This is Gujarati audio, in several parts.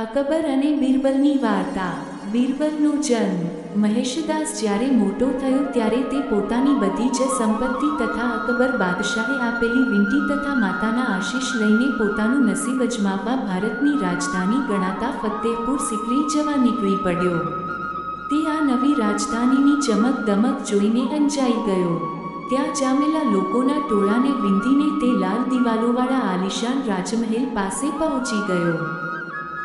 અકબર અને બિરબલની વાર્તા. બિરબલનો જન્મ મહેશદાસ જ્યારે મોટો થયો ત્યારે તે પોતાની બધી જ સંપત્તિ તથા અકબર બાદશાહે આપેલી વિંટી તથા માતાના આશીષ લઈને પોતાનું નસીબ અજમાવવા ભારતની રાજધાની ગણાતા ફતેહપુર સિકરી જવા નીકળી પડ્યો. તે આ નવી રાજધાનીની ચમક દમક જોઈને અંજાઈ ગયો. ત્યાં જામેલા લોકોના ટોળાને વિંધીને તે લાલ દિવાલોવાળા આલિશાન રાજમહેલ પાસે પહોંચી ગયો.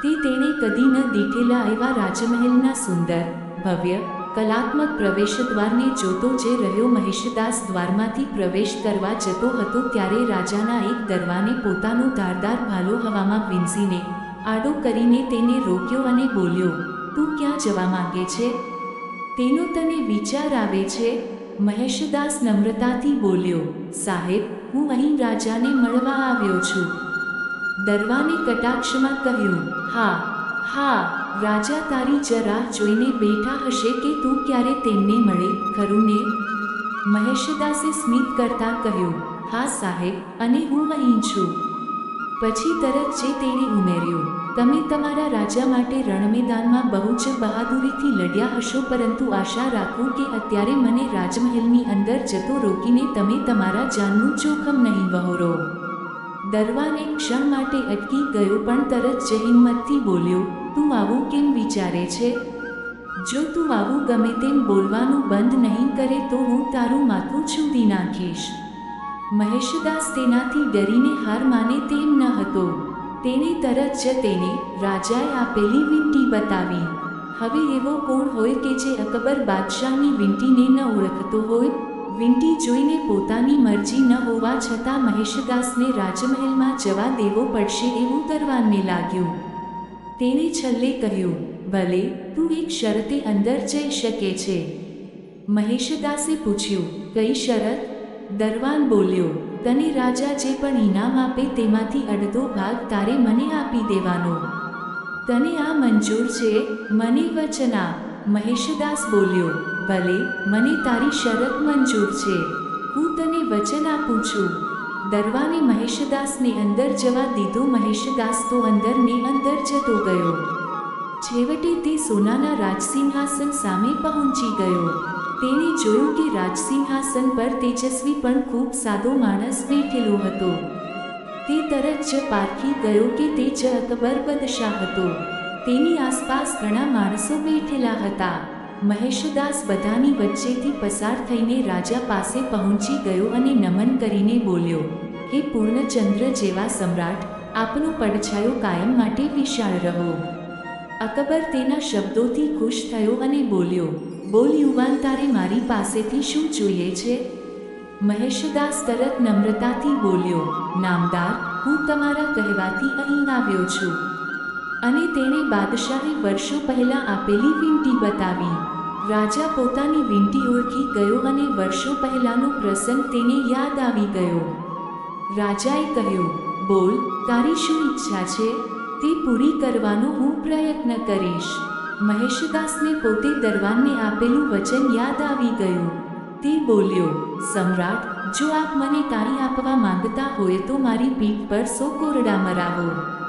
તે તેણે કદી ન દેખેલા એવા રાજમહેલના સુંદર, ભવ્ય, કલાત્મક પ્રવેશદ્વારને જોતો જે રહ્યો મહેશદાસ દ્વારમાંથી પ્રવેશ કરવા જતો હતો ત્યારે રાજાના એક દરવાને પોતાનો ધારદાર ભાલો હવામાં વિંસીને આડો કરીને તેને રોક્યો અને બોલ્યો, તું ક્યાં જવા માંગે છે? તેનો તને વિચાર આવે છે? મહેશદાસ નમ્રતાથી બોલ્યો, સાહેબ, હું અહીં રાજાને મળવા આવ્યો છું. દરવાને કટાક્ષમાં કહ્યું, હા હા, રાજા તારી જરા જોઈને બેઠા હશે કે તું ક્યારે તેમને મળે, ખરું ને? મહેશદાસે સ્મિત કરતા કહ્યું, હા, સાહેબ, અને હું અહીં છું. પછી તરત જે તેણે ઉમેર્યું, તમે તમારા રાજા માટે રણમેદાનમાં બહુ જ બહાદુરીથી લડ્યા હશો, પરંતુ આશા રાખું કે અત્યારે મને રાજમહેલની અંદર જતો રોકીને તમે તમારા જાનનું જોખમ નહીં વહોરો. દરવાન એક ક્ષણ માટે અટકી ગયો પણ તરત જ હિંમતથી બોલ્યો, તું આવું કેમ વિચારે છે? જો તું આવું ગમે તેમ બોલવાનું બંધ નહીં કરે તો હું તારું માથું છૂદી નાખીશ. મહેશદાસ તેનાથી ડરીને હાર માને તેમ ન હતો. તેણે તરત જ તેને રાજાએ આપેલી વીંટી બતાવી. હવે એવો કોણ હોય કે જે અકબર બાદશાહની વીંટીને ન ઓળખતો હોય? વીંટી જોઈને પોતાની મરજી ન હોવા છતાં મહેશદાસને રાજમહેલમાં જવા દેવો પડશે એવું દરવાનને લાગ્યું. તેણે છલ્લે કહ્યું, ભલે, તું એક શરતે અંદર જઈ શકે છે. મહેશદાસે પૂછ્યું, કઈ શરત? દરવાન બોલ્યો, તને રાજા જે પણ ઇનામ આપે તેમાંથી અડધો ભાગ તારે મને આપી દેવાનો. તને આ મંજૂર છે? મને વચના. મહેશદાસ બોલ્યો ભલે, મને તારી શરત મંજૂર છે. હું તને વચન આપું છું. દરવાને મહેશદાસને અંદર જવા દીધો મહેશદાસ તો અંદર ને અંદર જતો ગયો. છેવટે તે સોનાના રાજસિંહાસન સામે પહોંચી ગયો. તેણે જોયું કે રાજસિંહાસન પર તેજસ્વી પણ ખૂબ સાદો માણસ બેઠેલો હતો. તે તરત જ પારખી ગયો કે તે જ અકબર બદશાહ હતો. તેની આસપાસ ઘણા માણસો બેઠેલા હતા. મહેશદાસ બધાની વચ્ચેથી પસાર થઈને રાજા પાસે પહોંચી ગયો અને નમન કરીને બોલ્યો, હે પૂર્ણચંદ્ર જેવા સમ્રાટ, આપનો પડછાયો કાયમ માટે વિશાળ રહો. અકબર તેના શબ્દોથી ખુશ થયો અને બોલ્યો, બોલ યુવાન, તારે મારી પાસેથી શું જોઈએ છે? મહેશદાસ તરત નમ્રતાથી બોલ્યો, નામદાર, હું તમારા કહેવાથી અહીં આવ્યો છું. અને તેણે બાદશાહે વર્ષો પહેલાં આપેલી વીંટી બતાવી. રાજા પોતાની વીંટી ઓળખી ગયો અને વર્ષો પહેલાંનો પ્રસંગ તેને યાદ આવી ગયો. રાજાએ કહ્યું, બોલ, તારી શું ઈચ્છા છે? તે પૂરી કરવાનો હું પ્રયત્ન કરીશ. મહેશદાસને પોતે દરવાનને આપેલું વચન યાદ આવી ગયું. તે બોલ્યો, સમ્રાટ, જો આપ મને કાંઈ આપવા માંગતા હોય તો મારી પીઠ પર સો કોરડા મરાવો.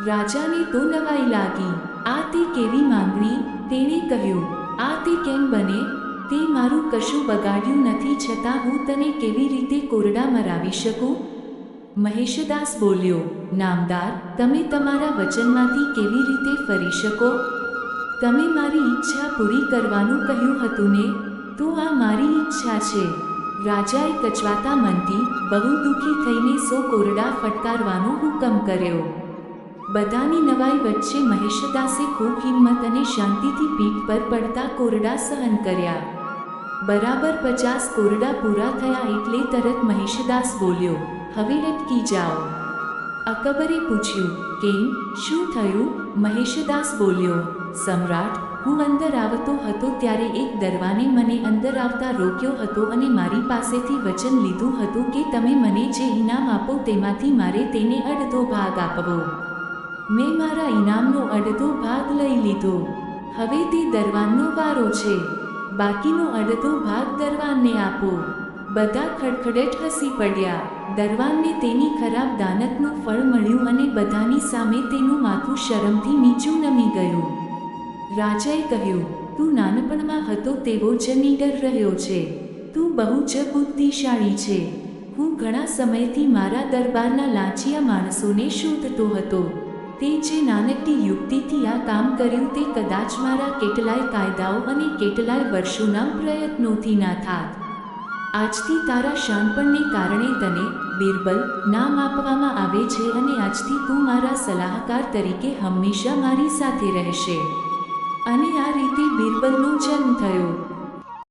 રાજાને તો નવાઈ લાગી. આ તે કેવી માંગણી? તેણે કહ્યું. આ તે કેમ બને? તે મારું કશું બગાડ્યું નથી છતાં હું તને કેવી રીતે કોરડા મરાવી શકું? મહેશદાસ બોલ્યો. નામદાર, તમે તમારા વચનમાંથી કેવી રીતે ફરી શકો? તમે મારી ઈચ્છા પૂરી કરવાનું કહ્યું હતું ને? તો આ મારી ઈચ્છા છે. રાજાએ કચવાતા મનથી બહુ દુઃખી થઈને સો કોરડા ફટકારવાનો હુકમ કર્યો. બધાની નવાઈ વચ્ચે મહેશદાસે ખૂબ હિંમત અને શાંતિથી પીઠ પર પડતા કોરડા સહન કર્યા. બરાબર પચાસ કોરડા પૂરા થયા એટલે તરત મહેશદાસ બોલ્યો, હવે અટકી જાઓ. અકબરે પૂછ્યું, કેમ? શું થયું? મહેશદાસ બોલ્યો, સમ્રાટ, હું અંદર આવતો હતો ત્યારે એક દરવાને મને અંદર આવતા રોક્યો હતો અને મારી પાસેથી વચન લીધું હતું કે તમે મને જે ઇનામ આપો તેમાંથી મારે તેને અડધો ભાગ આપવો. મેં મારા ઇનામનો અડધો ભાગ લઈ લીધો. હવે તે દરવાનનો વારો છે. બાકીનો અડધો ભાગ દરવાનને આપો. બધા ખડખડેટ હસી પડ્યા. દરવાનને તેની ખરાબ દાનતનું ફળ મળ્યું અને બધાની સામે તેનું માથું શરમથી નીચું નમી ગયું. રાજાએ કહ્યું, તું નાનપણમાં હતો તેવો જ નીડર રહ્યો છે. તું બહુ જ બુદ્ધિશાળી છે. હું ઘણા સમયથી મારા દરબારના લાંચિયા માણસોને શોધતો હતો. તે જે નાનકડી યુક્તિથી આ કામ કર્યું તે કદાચ મારા કેટલાય કાયદાઓ અને કેટલાય વર્ષોના પ્રયત્નોથી ના થાત. આજથી તારા શાનપણને કારણે તને બિરબલ નામ આપવામાં આવે છે અને આજથી તું મારા સલાહકાર તરીકે હંમેશા મારી સાથે રહેશે. અને આ રીતે બિરબલનો જન્મ થયો.